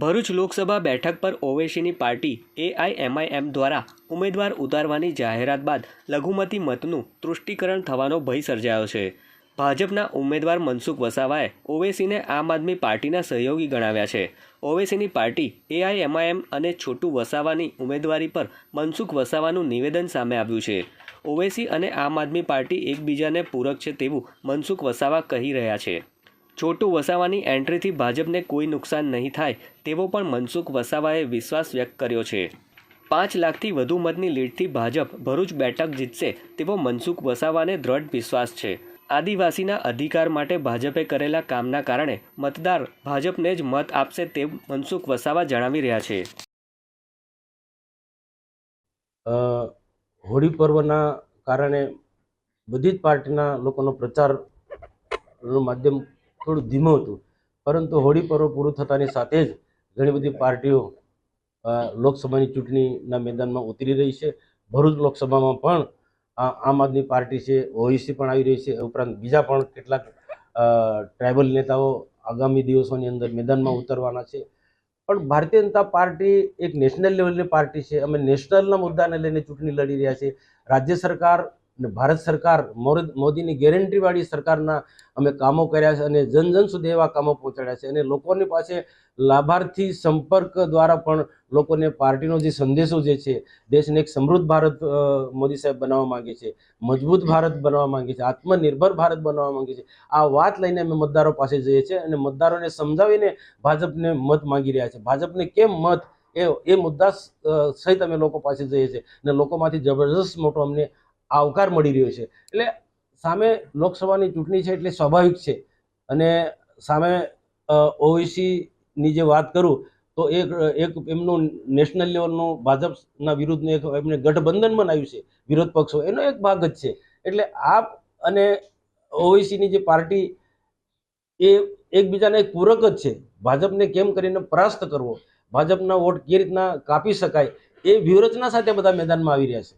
ભરૂચ લોકસભા બેઠક પર ઓવેસીની party AIMIM દ્વારા ઉમેદવાર ઉતારવાની જાહેરાત બાદ લઘુમતી મતનું તૃષ્ટિકરણ થવાનો ભય સર્જાયો છે. ભાજપના ઉમેદવાર મનસુખ વસાવાએ ઓવેસીને આમ આદમી પાર્ટીના સહયોગી ગણાવ્યા છે. ઓવેસીની પાર્ટી એઆઈએમઆઈએમ અને છોટુ વસાવાની ઉમેદવારી પર મનસુખ વસાવાનું નિવેદન સામે આવ્યું છે. ઓવેસી અને આમ આદમી પાર્ટી એકબીજાને પૂરક છે તેવું મનસુખ વસાવા કહી રહ્યા છે. છોટુ વસાવાની એન્ટ્રીથી ભાજપને કોઈ નુકસાન નહીં થાય, તેવો પણ મનસુખ વસાવાએ વિશ્વાસ વ્યક્ત કર્યો છે. પાંચ લાખથી વધુ મતની લીડથી ભાજપ ભરૂચ બેઠક જીતશે, તેવો મનસુખ વસાવાને દ્રઢ વિશ્વાસ છે. આદિવાસીના અધિકાર માટે ભાજપે કરેલા કામના કારણે મતદાર ભાજપને જ મત આપશે તેમ મનસુખ વસાવા જણાવી રહ્યા છે. હોળી પર્વના કારણે બધી જ પાર્ટીના લોકોનો પ્રચારનું માધ્યમ થોડું ધીમું હતું. પરંતુ હોળી પર્વ પૂરું થતાની સાથે જ ઘણી બધી પાર્ટીઓ લોકસભાની ચૂંટણીના મેદાનમાં ઉતરી રહી છે. ભરૂચ લોકસભામાં પણ આમ આદમી પાર્ટી છે, ઓઈસી પણ આવી રહી છે. ઉપરાંત બીજા પણ કેટલાક ટ્રાઇબલ નેતાઓ આગામી દિવસોની અંદર મેદાનમાં ઉતરવાના છે. પણ ભારતીય જનતા પાર્ટી એક નેશનલ લેવલની પાર્ટી છે. અમે નેશનલના મુદ્દાને લઈને ચૂંટણી લડી રહ્યા છીએ. રાજ્ય સરકાર અને ભારત સરકાર મોદીની ગેરંટીવાળી સરકારના અમે કામો કર્યા છે અને જન જન સુધી એવા કામો પહોંચાડ્યા છે. અને લોકોની પાસે લાભાર્થી સંપર્ક દ્વારા પણ લોકોને પાર્ટીનો જે સંદેશો જે છે, દેશને એક સમૃદ્ધ ભારત મોદી સાહેબ બનાવવા માંગે છે, મજબૂત ભારત બનાવવા માંગે છે, આત્મનિર્ભર ભારત બનાવવા માંગે છે. આ વાત લઈને અમે મતદારો પાસે જઈએ છીએ અને મતદારોને સમજાવીને ભાજપને મત માંગી રહ્યા છે. ભાજપને કેમ મત, એ એ મુદ્દા સહિત અમે લોકો પાસે જઈએ છીએ. અને લોકોમાંથી જબરજસ્ત મોટો અમને આવકાર મળી રહ્યો છે. એટલે સામે લોકસભાની ચૂંટણી છે એટલે સ્વાભાવિક છે. અને સામે ઓઈસીની જે વાત કરું, તો એક એક એમનું નેશનલ લેવલનું ભાજપના વિરુદ્ધનું એક એમને ગઠબંધન બનાવ્યું છે, વિરોધ પક્ષો. એનો એક ભાગ જ છે. એટલે આપ અને ઓઈસીની જે પાર્ટી એ એકબીજાના એક પૂરક જ છે. ભાજપને કેમ કરીને પરાસ્ત કરવો? ભાજપના વોટ કઈ રીતના કાપી શકાય? એ વ્યૂહરચના સાથે બધા મેદાનમાં આવી રહ્યા છે.